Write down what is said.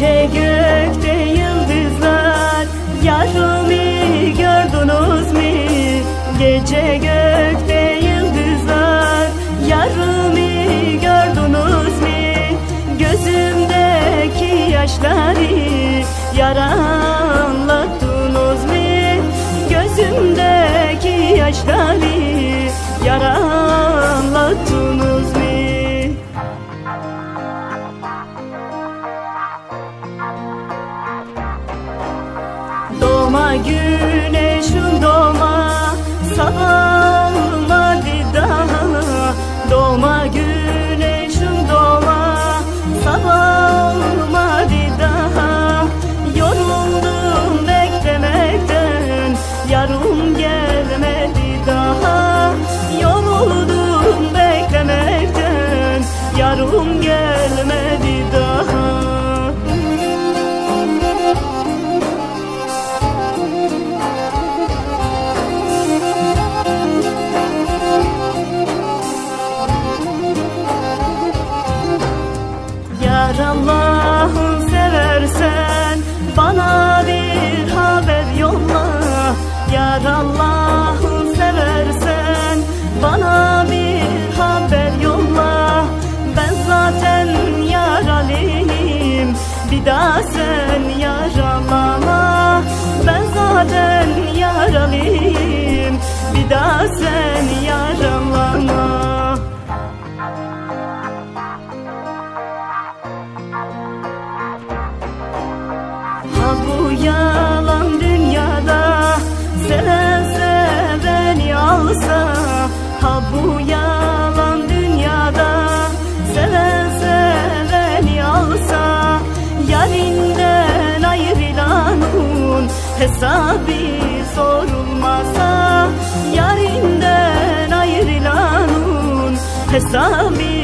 Gece gökte yıldızlar Yarımı gördünüz mü? Gece gökte yıldızlar Yarımı gördünüz mü? Gözümdeki yaşları Yaranlattınız mı? Gözümdeki yaşları Doğma güneşin doğma Sabahmadı daha Doğma güneşin doğma Sabahmadı daha Yoruldum beklemekten Yarım gelmedi daha. Yoruldum beklemekten Yarım gelmedi Yar Allah'ın seversen bana bir haber yolla. Yar Allah'ın seversen bana bir haber yolla. Ben zaten yaralıyım bir daha sen yaralama Ben zaten yaralıyım bir daha sen yaralama Hesabı sorulmasa Yarinden ayrılanın Hesabı